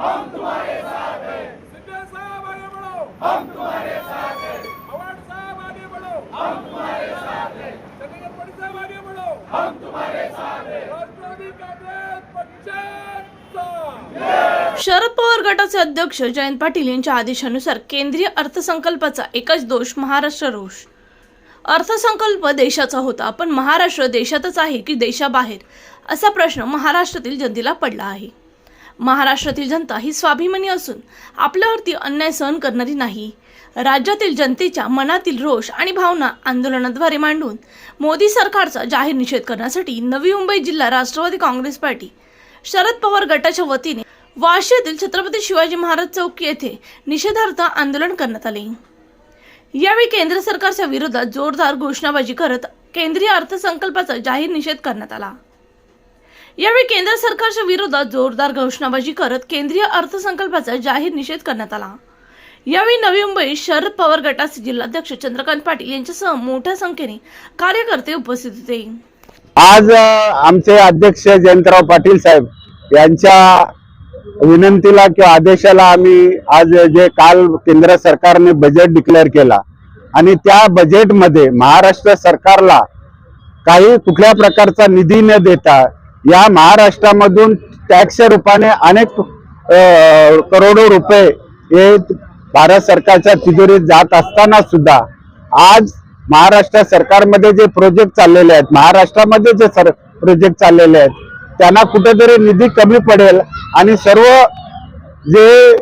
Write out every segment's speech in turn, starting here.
हम तुम्हारे साथ हैं। सिद्धे साहब आगे बढ़ो। हम तुम्हारे साथ हैं। अवार्ड साहब आगे बढ़ो। हम तुम्हारे साथ हैं। चंद्रगढ़ साहब आगे बढ़ो। हम तुम्हारे साथ हैं। राष्ट्रवादी काँग्रेस पक्षाचा शरद पवार गटाचे अध्यक्ष जयंत पाटील यांच्या आदेशानुसार केंद्रीय अर्थसंकल्पाचा एकच दोष महाराष्ट्र रोष. अर्थसंकल्प देशाचा होता पण महाराष्ट्र देशातच आहे की देशाबाहेर? असा प्रश्न महाराष्ट्रातील जनतेला पडला आहे. महाराष्ट्रातील जनता ही स्वाभिमानी असून आपल्यावरती अन्याय सहन करणारी नाही. राज्यातील जनतेच्या मनातील रोष आणि भावना आंदोलनाद्वारे मांडून मोदी सरकारचा जाहीर निषेध करण्यासाठी नवी मुंबई जिल्हा राष्ट्रवादी काँग्रेस पार्टी शरद पवार गटाच्या वतीने वाशी येथील छत्रपती शिवाजी महाराज चौक येथे निषेधार्थ आंदोलन करण्यात आले. यावेळी केंद्र सरकारच्या विरोधात जोरदार घोषणाबाजी करत केंद्रीय अर्थसंकल्पाचा जाहीर निषेध करण्यात आला. यावेळी केंद्र सरकारच्या विरोधात जोरदार घोषणाबाजी करत केंद्रीय अर्थसंकल्पाचा जाहीर निषेध करण्यात आला. यावेळी नवी मुंबई शरद पवार गटाचे जिल्हाध्यक्ष चंद्रकांत पाटील यांच्यासह मोठ्या संख्येने कार्यकर्ते उपस्थित होते. आज आमचे अध्यक्ष जयंतराव पाटील साहेब यांच्या विनंतीला किंवा आदेशाला आम्ही आज जे काल केंद्र सरकारने बजेट डिक्लेअर केला आणि त्या बजेटमध्ये महाराष्ट्र सरकारला काही कुठल्या प्रकारचा निधी न देता या महाराष्ट्रामधून टॅक्सच्या रूपाने अनेक करोडो रुपये हे भारत सरकारच्या तिजोरीत जात असताना सुद्धा आज महाराष्ट्र सरकारमध्ये जे प्रोजेक्ट चाललेले आहेत महाराष्ट्रामध्ये जे सर प्रोजेक्ट चाललेले आहेत त्यांना कुठेतरी निधी कमी पडेल आणि सर्व जे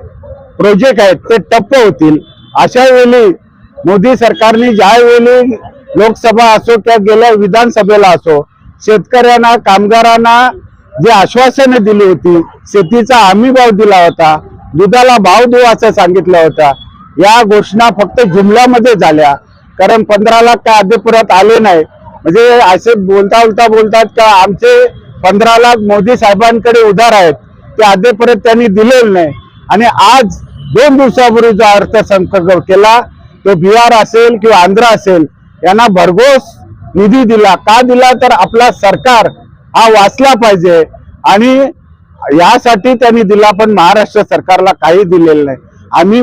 प्रोजेक्ट आहेत ते टप्प होतील. अशा वेळी मोदी सरकारने ज्यावेळी लोकसभा असो किंवा गेल्या विधानसभेला असो शेतकऱ्यांना कामगारांना जे आश्वासने दिली होती शेतीचा हमी भाव दिला होता दुधाला भाव देऊ असं सांगितलं होतं या घोषणा फक्त जुमल्यामध्ये झाल्या. कारण पंधरा लाख काय अद्यापर्यंत आले नाही. म्हणजे असे बोलता बोलता बोलतात का आमचे पंधरा लाख मोदी साहेबांकडे उधार आहेत ते अद्यापर्यंत त्यांनी दिलेलं नाही. आणि आज दोन दिवसापूर्वी जो अर्थसंकल्प केला तो बिहार असेल किंवा आंध्र असेल यांना भरघोस निधी दिला का दिला? तर आपला सरकार हा वाचला पाहिजे. आणि यासाठी त्यांनी दिला पण महाराष्ट्र सरकारला काही दिलेलं नाही. आम्ही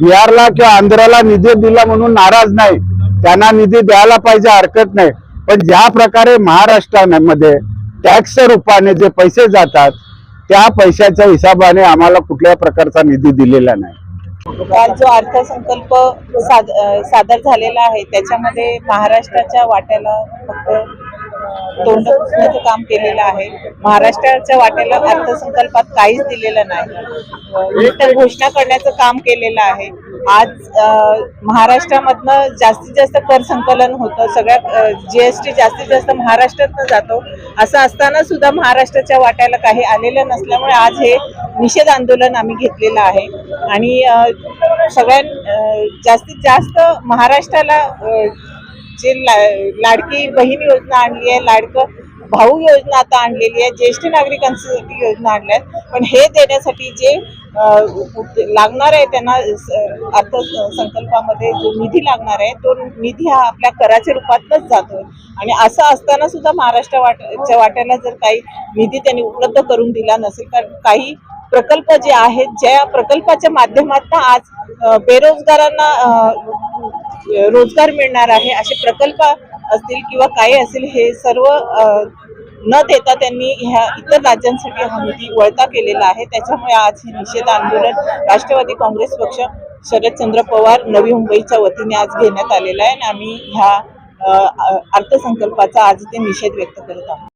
बिहारला किंवा आंध्राला निधी दिला म्हणून नाराज नाही. त्यांना निधी द्यायला पाहिजे हरकत नाही. पण ज्या प्रकारे महाराष्ट्रामध्ये टॅक्स रूपाने जे पैसे जातात त्या पैशाच्या हिशोबाने आम्हाला कुठल्या प्रकारचा निधी दिलेला नाही. काल जो अर्थसंकल्प साद सादर झालेला आहे. त्याच्यामध्ये महाराष्ट्राच्या वाट्याला फक्त तोंड पुसण्याचं काम केलेलं आहे. महाराष्ट्राच्या वाटेला अर्थसंकल्पात काहीच दिलेलं नाही. तर घोषणा करण्याचं काम केलेलं आहे. आज महाराष्ट्रामधनं जास्तीत जास्त कर संकलन होतं. सगळ्यात जीएसटी जास्तीत जास्त महाराष्ट्रातनं जातो. असं असताना सुद्धा महाराष्ट्राच्या वाट्याला काही आलेलं नसल्यामुळे आज हे निषेध आंदोलन आम्ही घेतलेलं आहे. आणि सगळ्यां जास्तीत जास्त महाराष्ट्राला जे ला- लाडकी बहीण योजना आणली आहे लाडकं भाऊ योजना आता आणलेली आहे ज्येष्ठ नागरिकांसाठी योजना आणल्या आहेत. पण हे देण्यासाठी जे लागणार आहे त्यांना अर्थसंकल्पामध्ये जो निधी लागणार आहे तो निधी हा आपल्या कराच्या रूपातच जातोय. आणि असं असताना सुद्धा महाराष्ट्र वाट्याच्या वाट्याला जर काही निधी त्यांनी उपलब्ध करून दिला नसेल तर काही प्रकल्प जे आहेत ज्या प्रकल्पाच्या माध्यमातून आज बेरोजगारांना रोजगार मिळणार आहे असे प्रकल्प असतील किंवा काय असेल हे सर्व न देता त्यांनी ह्या इतर राज्यांसाठी हा निधी वळता केलेला आहे. त्याच्यामुळे आज हे निषेध आंदोलन राष्ट्रवादी काँग्रेस पक्ष शरदचंद्र पवार नवी मुंबईच्या वतीने आज घेण्यात आलेला आहे आणि आम्ही ह्या अर्थसंकल्पाचा आज ते निषेध व्यक्त करत आहोत.